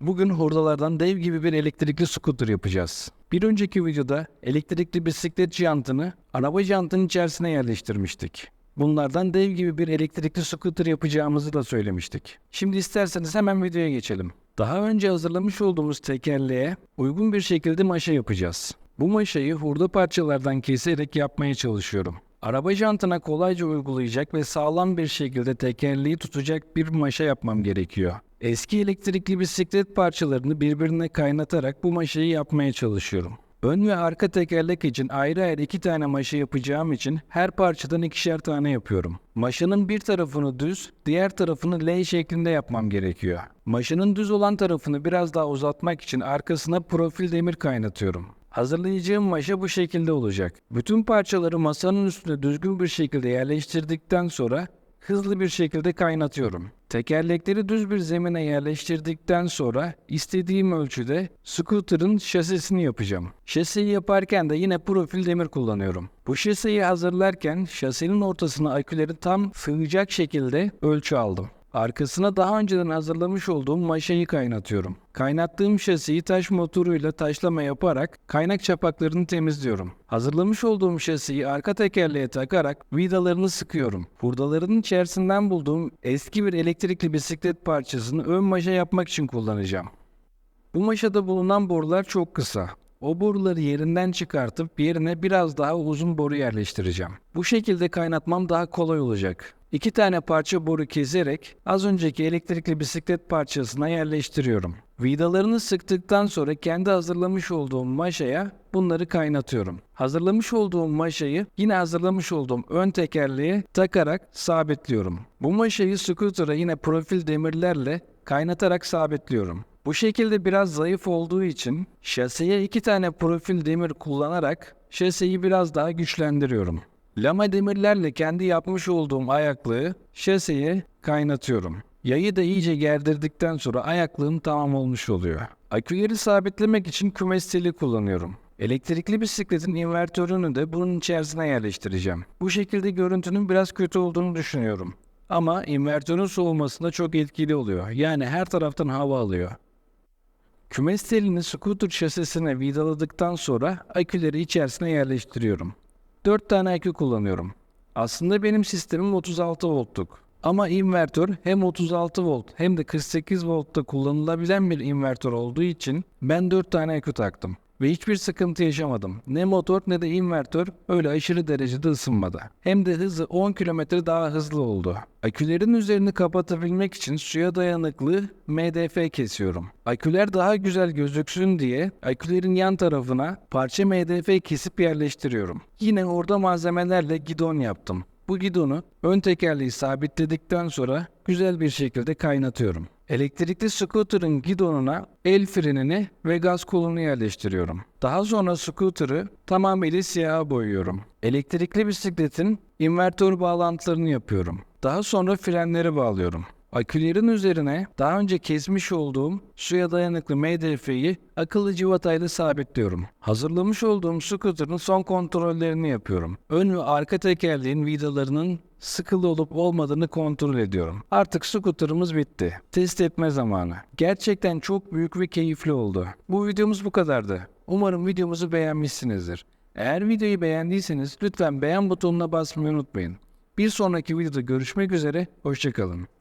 Bugün hurdalardan dev gibi bir elektrikli scooter yapacağız. Bir önceki videoda elektrikli bisiklet jantını araba jantının içerisine yerleştirmiştik. Bunlardan dev gibi bir elektrikli scooter yapacağımızı da söylemiştik. Şimdi isterseniz hemen videoya geçelim. Daha önce hazırlamış olduğumuz tekerleğe uygun bir şekilde maşa yapacağız. Bu maşayı hurda parçalardan keserek yapmaya çalışıyorum. Araba jantına kolayca uygulayacak ve sağlam bir şekilde tekerleği tutacak bir maşa yapmam gerekiyor. Eski elektrikli bisiklet parçalarını birbirine kaynatarak bu maşayı yapmaya çalışıyorum. Ön ve arka tekerlek için ayrı ayrı iki tane maşa yapacağım için her parçadan ikişer tane yapıyorum. Maşanın bir tarafını düz, diğer tarafını L şeklinde yapmam gerekiyor. Maşanın düz olan tarafını biraz daha uzatmak için arkasına profil demir kaynatıyorum. Hazırlayacağım maşa bu şekilde olacak. Bütün parçaları masanın üstüne düzgün bir şekilde yerleştirdikten sonra hızlı bir şekilde kaynatıyorum. Tekerlekleri düz bir zemine yerleştirdikten sonra istediğim ölçüde scooter'ın şasisini yapacağım. Şasiyi yaparken de yine profil demir kullanıyorum. Bu şasiyi hazırlarken şasinin ortasına aküleri tam sığacak şekilde ölçü aldım. Arkasına daha önceden hazırlamış olduğum maşayı kaynatıyorum. Kaynattığım şasiyi taş motoruyla taşlama yaparak kaynak çapaklarını temizliyorum. Hazırlamış olduğum şasiyi arka tekerleğe takarak vidalarını sıkıyorum. Hurdaların içerisinden bulduğum eski bir elektrikli bisiklet parçasını ön maşa yapmak için kullanacağım. Bu maşada bulunan borular çok kısa. O boruları yerinden çıkartıp yerine biraz daha uzun boru yerleştireceğim. Bu şekilde kaynatmam daha kolay olacak. İki tane parça boru keserek az önceki elektrikli bisiklet parçasına yerleştiriyorum. Vidalarını sıktıktan sonra kendi hazırlamış olduğum maşaya bunları kaynatıyorum. Hazırlamış olduğum maşayı yine hazırlamış olduğum ön tekerleğe takarak sabitliyorum. Bu maşayı scooter'a yine profil demirlerle kaynatarak sabitliyorum. Bu şekilde biraz zayıf olduğu için şaseye iki tane profil demir kullanarak şaseyi biraz daha güçlendiriyorum. Lama demirlerle kendi yapmış olduğum ayaklığı şaseye kaynatıyorum. Yayı da iyice gerdirdikten sonra ayaklığım tamam olmuş oluyor. Aküleri sabitlemek için kümes teli kullanıyorum. Elektrikli bisikletin invertörünü de bunun içerisine yerleştireceğim. Bu şekilde görüntünün biraz kötü olduğunu düşünüyorum. Ama invertörün soğumasında çok etkili oluyor. Yani her taraftan hava alıyor. Kümes telini scooter şasisine vidaladıktan sonra aküleri içerisine yerleştiriyorum. 4 tane akü kullanıyorum. Aslında benim sistemim 36 voltluk. Ama invertör hem 36 volt hem de 48 voltta kullanılabilen bir invertör olduğu için ben 4 tane akü taktım. Ve hiçbir sıkıntı yaşamadım. Ne motor ne de invertör öyle aşırı derecede ısınmadı. Hem de hızı 10 km daha hızlı oldu. Akülerin üzerini kapatabilmek için suya dayanıklı MDF kesiyorum. Aküler daha güzel gözüksün diye akülerin yan tarafına parça MDF kesip yerleştiriyorum. Yine orada malzemelerle gidon yaptım. Bu gidonu ön tekerleği sabitledikten sonra güzel bir şekilde kaynatıyorum. Elektrikli scooter'ın gidonuna el frenini ve gaz kolunu yerleştiriyorum. Daha sonra scooter'ı tamamıyla siyaha boyuyorum. Elektrikli bisikletin invertör bağlantılarını yapıyorum. Daha sonra frenleri bağlıyorum. Akülerin üzerine daha önce kesmiş olduğum suya dayanıklı MDF'yi akıllı civatayla sabitliyorum. Hazırlamış olduğum scooter'ın son kontrollerini yapıyorum. Ön ve arka tekerleğin vidalarının sıkılı olup olmadığını kontrol ediyorum. Artık scooter'ımız bitti. Test etme zamanı. Gerçekten çok büyük ve keyifli oldu. Bu videomuz bu kadardı. Umarım videomuzu beğenmişsinizdir. Eğer videoyu beğendiyseniz lütfen beğen butonuna basmayı unutmayın. Bir sonraki videoda görüşmek üzere, hoşçakalın.